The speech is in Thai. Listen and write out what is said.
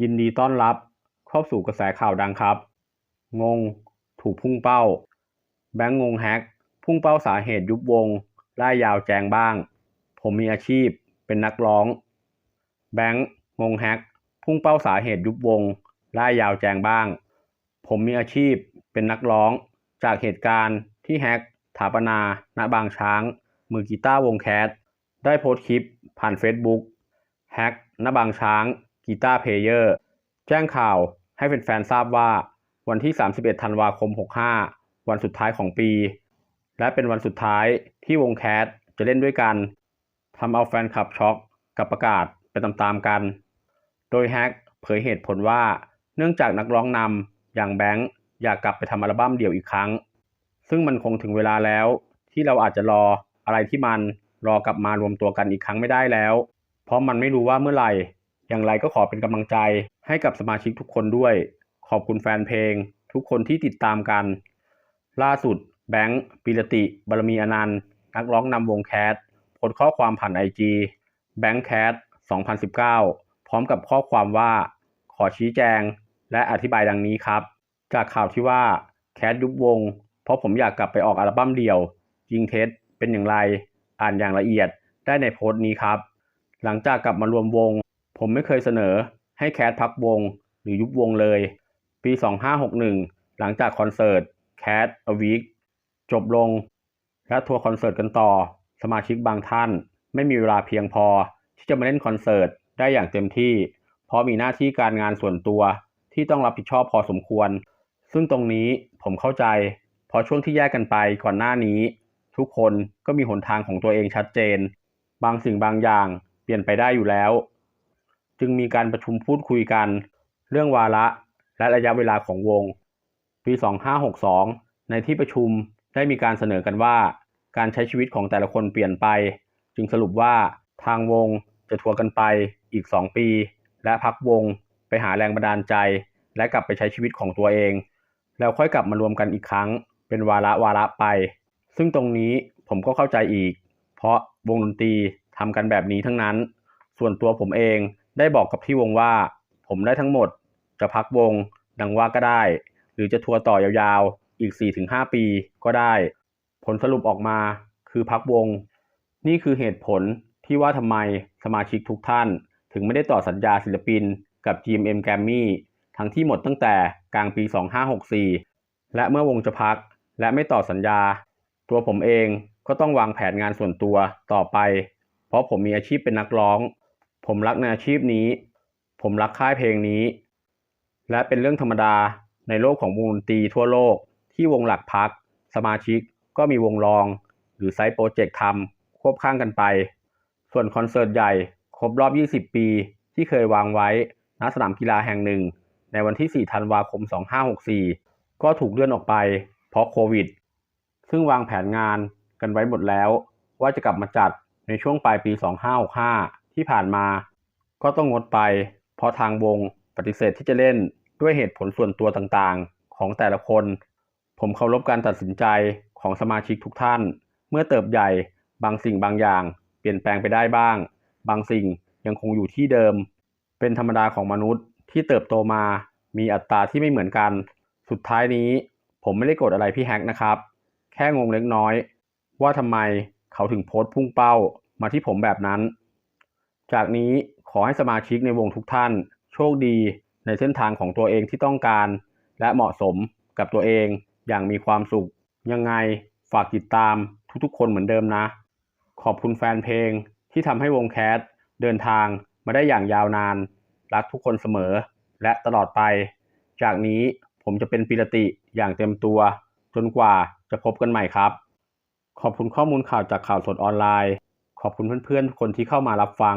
ยินดีต้อนรับเข้าสู่กระแสข่าวดังครับ งง ถูกพุ่งเป้า แบงค์งงแฮก พุ่งเป้าสาเหตุยุบวงล่ายยาวแจงบ้าง ผมมีอาชีพเป็นนักร้อง แบงค์งงแฮก พุ่งเป้าสาเหตุยุบวงล่ายยาวแจงบ้าง ผมมีอาชีพเป็นนักร้อง จากเหตุการณ์ที่แฮกถาปนา ณ บางช้าง มือกีตาร์วงแคสได้โพสต์คลิปผ่าน Facebook แฮกณ บางช้าง กีตาร์เพลเยอร์แจ้งข่าวให้แฟนๆทราบว่าวันที่ 31 ธันวาคม 65 วันสุดท้ายของปี และเป็นวันสุดท้ายที่วงแคสจะเล่นด้วยกันทำเอาแฟนคลับช็อกกับประกาศไปตามๆกัน โดยแฮกเผยเหตุผลว่าเนื่องจากนักร้องนำอย่างแบงค์อยากกลับไปทำอัลบั้มเดี่ยวอีกครั้ง ซึ่งมันคงถึงเวลาแล้ว ที่เราอาจจะรออะไรที่มันรอกลับมารวมตัวกันอีกครั้งไม่ได้แล้ว เพราะมันไม่รู้ว่าเมื่อไหร่ อย่างไรก็ขอเป็นกำลังใจให้กับสมาชิกทุกคนด้วย ขอบคุณแฟนเพลง ทุกคนที่ติดตามกัน ล่าสุดแบงค์ปิรติบารมีอนันต์ นักร้องนำวงแคสโพสข้อความผ่านไอจีแบงค์แคส2019 พร้อมกับข้อความว่า ขอชี้แจง และอธิบายดังนี้ครับ จากข่าวที่ว่าแคสยุบวง เพราะผมอยากกลับไปออกอัลบั้มเดี่ยว ยิงเท็จเป็นอย่างไร อ่านอย่างละเอียดได้ในโพสต์นี้ครับ หลังจากกลับมารวมวง ผมไม่เคยเสนอให้แคสพักวงหรือยุบวงเลย ปี 2561 หลังจากคอนเสิร์ต Cat a Week จบลง และทัวร์คอนเสิร์ตกันต่อ สมาชิกบางท่าน ไม่มีเวลาเพียงพอที่จะมาเล่นคอนเสิร์ตได้อย่างเต็มที่ เพราะมีหน้าที่การงานส่วนตัวที่ต้องรับผิดชอบพอสมควร ซึ่งตรงนี้ผมเข้าใจ เพราะช่วงที่แยกกันไปก่อนหน้านี้ ทุกคนก็มีหนทางของตัวเองชัดเจน บางสิ่งบางอย่างเปลี่ยนไปได้อยู่แล้ว จึงมีการประชุมพูดคุยกัน เรื่องวาระและระยะเวลาของวง ปี 2562 ในที่ประชุมได้มีการเสนอกันว่า การใช้ชีวิตของแต่ละคนเปลี่ยนไป จึงสรุปว่าทางวงจะทัวร์กันไปอีก 2 ปี และพักวงไปหาแรงบันดาลใจ และกลับไปใช้ชีวิตของตัวเอง แล้วค่อยกลับมารวมกันอีกครั้ง เป็นวาระวาระไป ซึ่งตรงนี้ผมก็เข้าใจอีก เพราะวงดนตรีทำกันแบบนี้ทั้งนั้น ส่วนตัวผมเอง ได้บอกกับที่วงว่า ผมได้ทั้งหมด จะพักวง ดังว่าก็ได้ หรือจะทัวร์ต่อยาวๆ อีก 4-5 ปีก็ได้ ผลสรุปออกมาคือพักวง นี่คือเหตุผลที่ว่าทำไมสมาชิกทุกท่าน ถึงไม่ได้ต่อสัญญาศิลปินกับ GMM g r a m m y ทั้งที่หมดตั้งแต่กลางปี 2564 และเมื่อวงจะพัก และไม่ต่อสัญญา ตัวผมเองก็ต้องวางแผนงานส่วนตัวต่อไป เพราะผมมีอาชีพเป็นนักร้อง ผมรักในอาชีพนี้ ผมรักค่ายเพลงนี้ และเป็นเรื่องธรรมดาในโลกของวงดนตรีทั่วโลก ที่วงหลักพัก สมาชิกก็มีวงรอง หรือไซต์โปรเจกต์ทำควบข้างกันไป ส่วนคอนเสิร์ตใหญ่ครบรอบ 20 ปี ที่เคยวางไว้ณสนามกีฬาแห่งหนึ่ง ในวันที่ 4 ธันวาคม 2564 ก็ถูกเลื่อนออกไป เพราะโควิด ซึ่งวางแผนงานกันไว้หมดแล้ว ว่าจะกลับมาจัดในช่วงปลายปี 2565 ที่ผ่านมา ก็ต้องงดไป เพราะทางวงปฏิเสธที่จะเล่นด้วยเหตุผลส่วนตัวต่างๆ ของแต่ละคน ผมเคารพการตัดสินใจของสมาชิกทุกท่าน เมื่อเติบใหญ่บางสิ่งบางอย่าง เปลี่ยนแปลงไปได้บ้าง บางสิ่งยังคงอยู่ที่เดิม เป็นธรรมดาของมนุษย์ที่เติบโตมา มีอัตราที่ไม่เหมือนกัน สุดท้ายนี้ ผมไม่ได้โกรธอะไรพี่แฮกนะครับ แค่งงเล็กน้อย ว่าทำไมเขาถึงโพสต์พุ่งเป้ามาที่ผมแบบนั้น จากนี้ขอให้สมาชิกในวงทุกท่าน โชคดีในเส้นทางของตัวเองที่ต้องการ และเหมาะสมกับตัวเองอย่างมีความสุข ยังไงฝากติดตามทุกๆ คนเหมือนเดิมนะ ขอบคุณแฟนเพลงที่ทำให้วงแคสเดินทางมาได้อย่างยาวนาน รักทุกคนเสมอ และตลอดไป จากนี้ผมจะเป็นปิรติอย่างเต็มตัว จนกว่าจะพบกันใหม่ครับ ขอบคุณข้อมูลข่าวจากข่าวสดออนไลน์ ขอบคุณเพื่อนๆทุกคนที่เข้ามารับฟัง